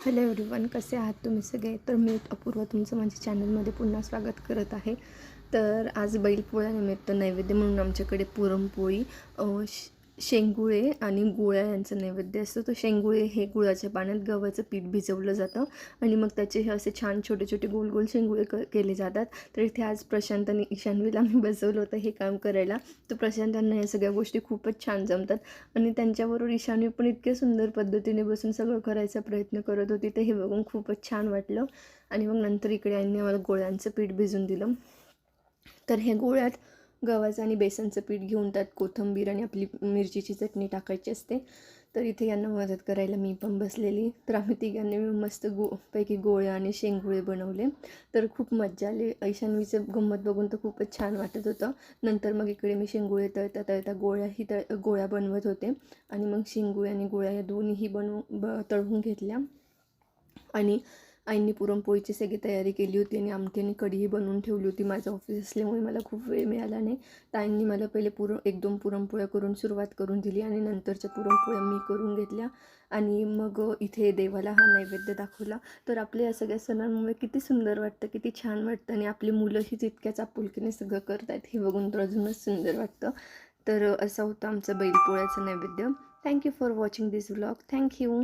Hello everyone कसे आहात तुम्ही सगळे? तर मी अपूर्व तुमचं माझ्या चॅनलमध्ये पुन्हा स्वागत करत आहे. तर आज बैलपोळ्यानिमित्त नैवेद्य म्हणून आमच्याकडे पुरणपोळी श शेंगुळे आणि गुळ्या यांचं नैवेद्य असतं. तर शेंगुळे हे गुळाच्या पाण्यात गव्हाचं पीठ भिजवलं जातं आणि मग त्याचे हे असे छान छोटे छोटे गोल गोल शेंगुळे क केले जातात. तर इथे आज प्रशांत आणि मी बसवलं होतं हे काम करायला. तर प्रशांतांना या सगळ्या गोष्टी खूपच छान जमतात आणि त्यांच्याबरोबर ईशानवी पण इतक्या सुंदर पद्धतीने बसून सगळं करायचा प्रयत्न करत होती. तर हे बघून खूपच छान वाटलं. आणि मग नंतर इकडे आईने मला गोळ्यांचं पीठ भिजून दिलं. तर हे गोळ्यात गव्हाचं आणि बेसनचं पीठ घेऊन त्यात कोथिंबीर आणि आपली मिरचीची चटणी टाकायची असते. तर इथे यांना मदत करायला मी पण बसलेली. तर आम्ही तिघांनी मस्त गो पैकी गोळ्या आणि शेंगुळे बनवले. तर खूप मज्जा आली. ऐशानवीचं गंमत बघून तर खूपच छान वाटत होतं. नंतर मग इकडे मी शेंगुळे तळता तळता गोळ्याही तळ गोळ्या बनवत होते. आणि मग शेंगुळे आणि गोळ्या या दोन्हीही बनवू ब तळून घेतल्या. आणि आईंनी पुरणपोळीची सगळी तयारी केली होती आणि आमटी आणि कढीही बनवून ठेवली होती. माझं ऑफिस असल्यामुळे मला खूप वेळ मिळाला नाही. तर आईंनी मला पहिले पुरण एक दोन पुरणपोळ्या करून सुरुवात करून दिली आणि नंतरच्या पुरणपोळ्या मी करून घेतल्या. आणि मग इथे देवाला हा नैवेद्य दाखवला. तर आपल्या या सगळ्या सणांमुळे किती सुंदर वाटतं किती छान वाटतं आणि आपली मुलंही तितक्याच आपुलकीने सगळं करतायत हे बघून तर अजूनच सुंदर वाटतं. तर असं होतं आमचं बैलपोळ्याचं नैवेद्य. Thank you for watching this vlog thank you